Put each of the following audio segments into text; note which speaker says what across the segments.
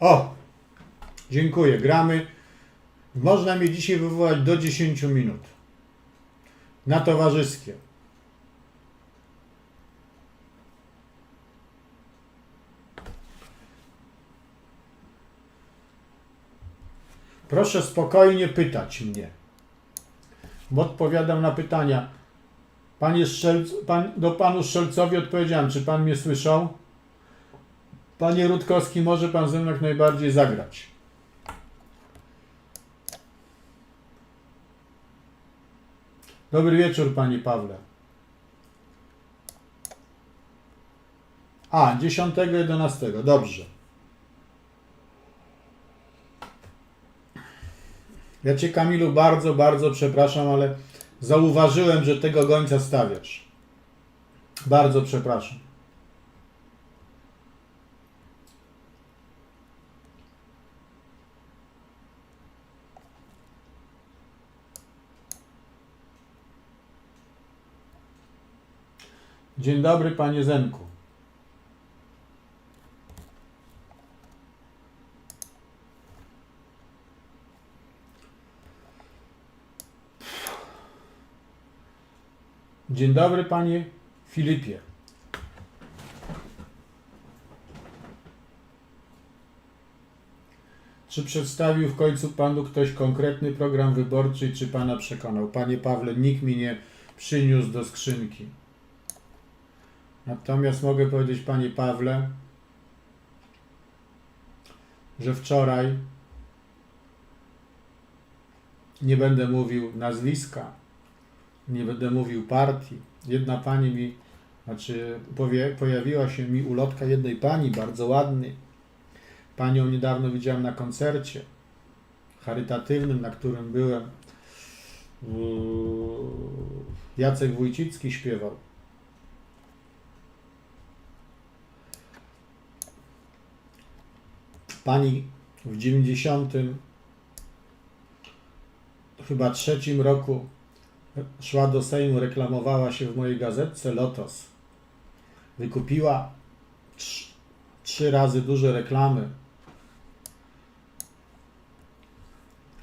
Speaker 1: O! Dziękuję. Gramy. Można mnie dzisiaj wywołać do 10 minut. Na towarzyskie. Proszę spokojnie pytać mnie, bo odpowiadam na pytania. Panie pan, do panu Strzelcowi odpowiedziałem, czy pan mnie słyszał? Panie Rutkowski, może pan ze mną jak najbardziej zagrać. Dobry wieczór, panie Pawle. A, 10.11. Dobrze. Ja cię, Kamilu, bardzo, bardzo przepraszam, ale zauważyłem, że tego gońca stawiasz. Bardzo przepraszam. Dzień dobry, panie Zenku. Dzień dobry, panie Filipie. Czy przedstawił w końcu panu ktoś konkretny program wyborczy czy pana przekonał? Panie Pawle, nikt mi nie przyniósł do skrzynki. Natomiast mogę powiedzieć, panie Pawle, że wczoraj nie będę mówił nazwiska, nie będę mówił partii. Jedna pani mi, znaczy pojawiła się mi ulotka jednej pani, bardzo ładnej. Panią niedawno widziałem na koncercie charytatywnym, na którym byłem. Uuu, Jacek Wójcicki śpiewał. Pani w 90 chyba trzecim roku szła do Sejmu, reklamowała się w mojej gazetce Lotos. Wykupiła trz- trzy razy duże reklamy.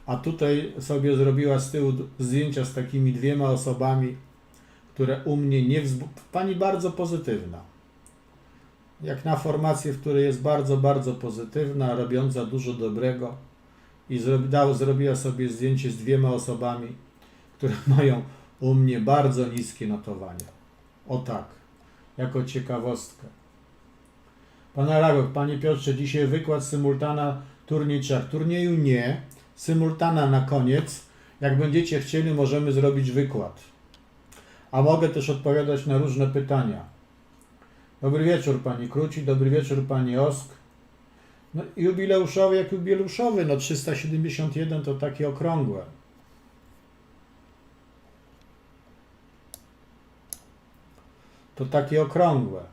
Speaker 1: A tutaj sobie zrobiła z tyłu zdjęcia z takimi dwiema osobami, które u mnie nie wzbu... Pani bardzo pozytywna. Jak na formację, w której jest bardzo, bardzo pozytywna, robiąca dużo dobrego i dał, zrobiła sobie zdjęcie z dwiema osobami, które mają u mnie bardzo niskie notowania. O tak, jako ciekawostkę. Pana Ragok, Panie Piotrze, dzisiaj wykład symultana turniejczak. Turnieju nie, symultana na koniec. Jak będziecie chcieli, możemy zrobić wykład. A mogę też odpowiadać na różne pytania. Dobry wieczór Pani Kruci, dobry wieczór Pani Osk. No, jubileuszowy jak jubileuszowy, no 371 to takie okrągłe. To takie okrągłe.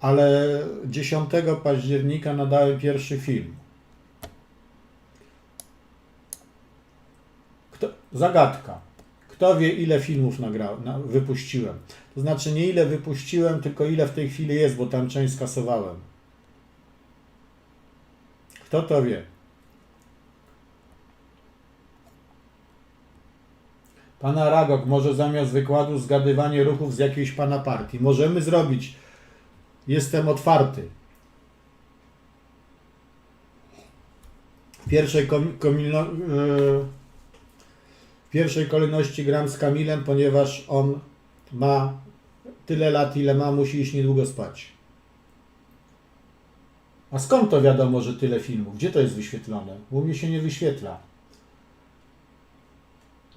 Speaker 1: Ale 10 października nadałem pierwszy film. Kto, zagadka. Kto wie, ile filmów na, wypuściłem? To znaczy nie ile wypuściłem, tylko ile w tej chwili jest, bo tam część skasowałem. Kto to wie? Pana Ragok, może zamiast wykładu zgadywanie ruchów z jakiejś pana partii. Możemy zrobić. Jestem otwarty. W pierwszej, kom, e, w pierwszej kolejności gram z Kamilem, ponieważ on ma tyle lat, ile ma, musi iść niedługo spać. A skąd to wiadomo, że tyle filmów? Gdzie to jest wyświetlone? U mnie się nie wyświetla.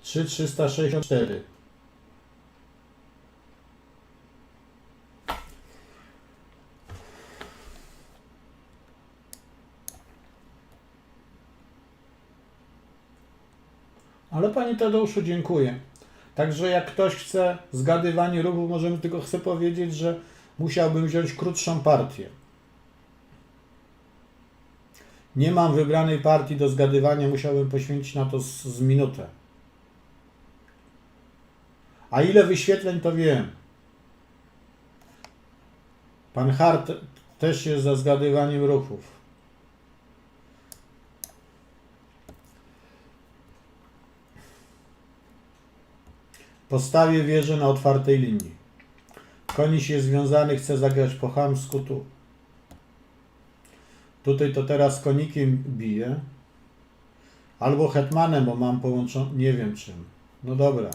Speaker 1: 3364. Ale Panie Tadeuszu, dziękuję. Także jak ktoś chce zgadywanie ruchów, możemy tylko chcę powiedzieć, że musiałbym wziąć krótszą partię. Nie mam wybranej partii do zgadywania, musiałbym poświęcić na to z, z minutę. A ile wyświetleń to wiem. Pan Hart też jest za zgadywaniem ruchów. Postawię wieżę na otwartej linii. Koniś jest związany, chce zagrać po chamsku tu. Tutaj to teraz konikiem bije. Albo hetmanem, bo mam połączone, nie wiem czym. No dobra.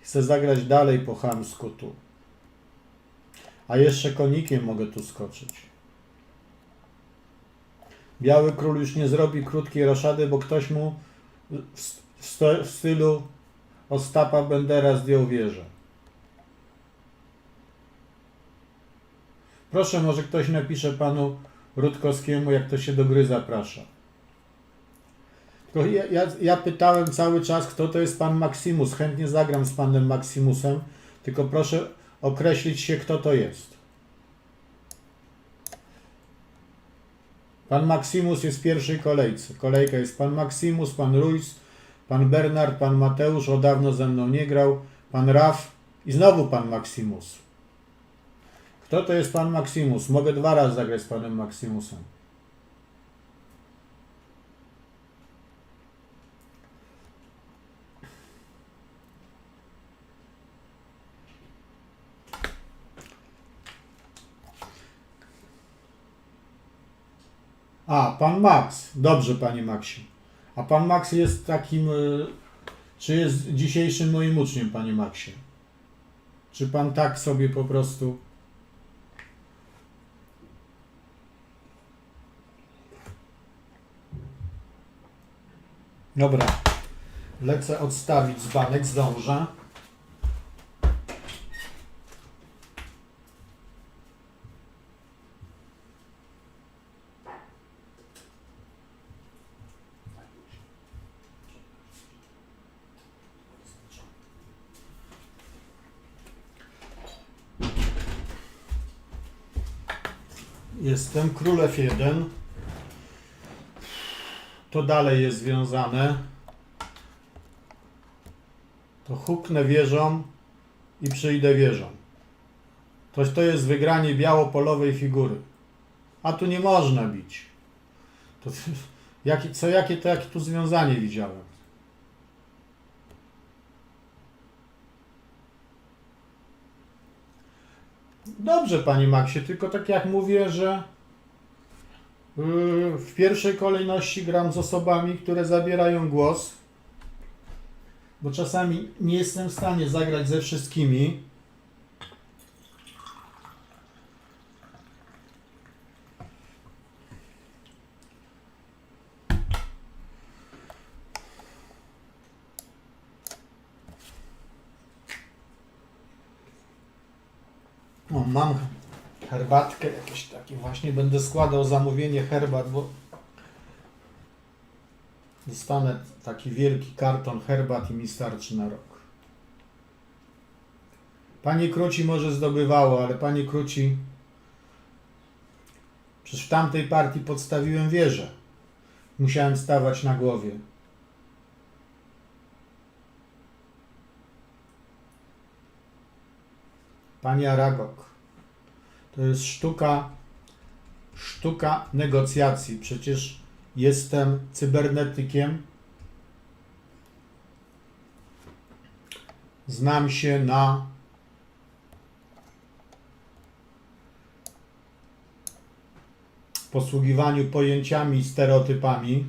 Speaker 1: Chcę zagrać dalej po chamsku tu. A jeszcze konikiem mogę tu skoczyć. Biały król już nie zrobi krótkiej roszady, bo ktoś mu w, stylu Ostapa Bendera zdjął wieżę. Proszę, może ktoś napisze panu Rutkowskiemu, jak to się do gry zaprasza. Tylko ja, ja, ja pytałem cały czas, kto to jest pan Maximus. Chętnie zagram z panem Maximusem, tylko proszę określić się, kto to jest. Pan Maximus jest w pierwszej kolejce. Kolejka jest pan Maximus, pan Ruiz, pan Bernard, pan Mateusz, o dawno ze mną nie grał, pan Raf i znowu pan Maximus. Kto to jest pan Maximus? Mogę dwa razy zagrać z panem Maximusem. A, pan Max. Dobrze, panie Maxie. A pan Max jest takim. y, Czy jest dzisiejszym moim uczniem, panie Maxie? Czy pan tak sobie po prostu. Dobra. Lecę odstawić dzbanek, zdążę. Jestem królew 1. To dalej jest związane. To huknę wieżą i przyjdę wieżą. To, to jest wygranie białopolowej figury. A tu nie można bić. To, co, jakie, to jakie tu związanie widziałem? Dobrze, panie Maxie, tylko tak jak mówię, że yy, w pierwszej kolejności gram z osobami, które zabierają głos, bo czasami nie jestem w stanie zagrać ze wszystkimi. O, mam herbatkę jakieś takie właśnie będę składał zamówienie herbat, bo dostanę taki wielki karton herbat i mi starczy na rok. Panie Kruci może zdobywało, ale Panie Kruci przecież w tamtej partii podstawiłem wieżę. Musiałem stawać na głowie. Panie Aragok, to jest sztuka, sztuka negocjacji. Przecież jestem cybernetykiem. Znam się na posługiwaniu pojęciami i stereotypami.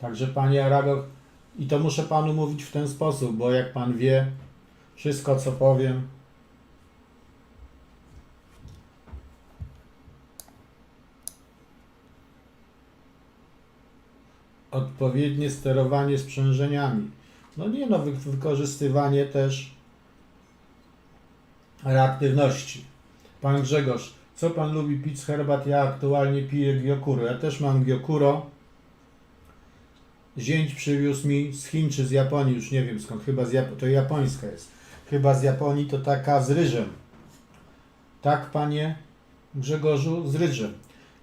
Speaker 1: Także panie Aragog, i to muszę panu mówić w ten sposób, bo jak pan wie, wszystko co powiem, odpowiednie sterowanie sprzężeniami. No nie no, wy- wykorzystywanie też reaktywności. Pan Grzegorz, co pan lubi pić z herbat? Ja aktualnie piję Gyokuro. Ja też mam Gyokuro. Zięć przywiózł mi z Chin czy z Japonii, już nie wiem skąd, chyba z Jap- to japońska jest. Chyba z Japonii to taka z ryżem. Tak, panie Grzegorzu z Rydżem.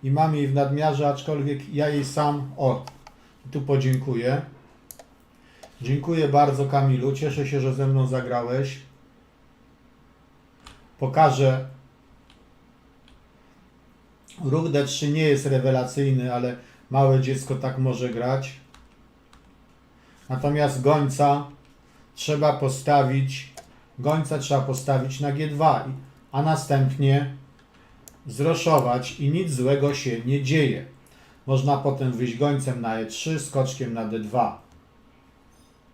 Speaker 1: I mam jej w nadmiarze, aczkolwiek ja jej sam, o, tu podziękuję. Dziękuję bardzo Kamilu, cieszę się, że ze mną zagrałeś. Pokażę. Ruch D3 nie jest rewelacyjny, ale małe dziecko tak może grać. Natomiast gońca trzeba postawić, gońca trzeba postawić na G2, i- a następnie zroszować i nic złego się nie dzieje. Można potem wyjść gońcem na E3, skoczkiem na D2.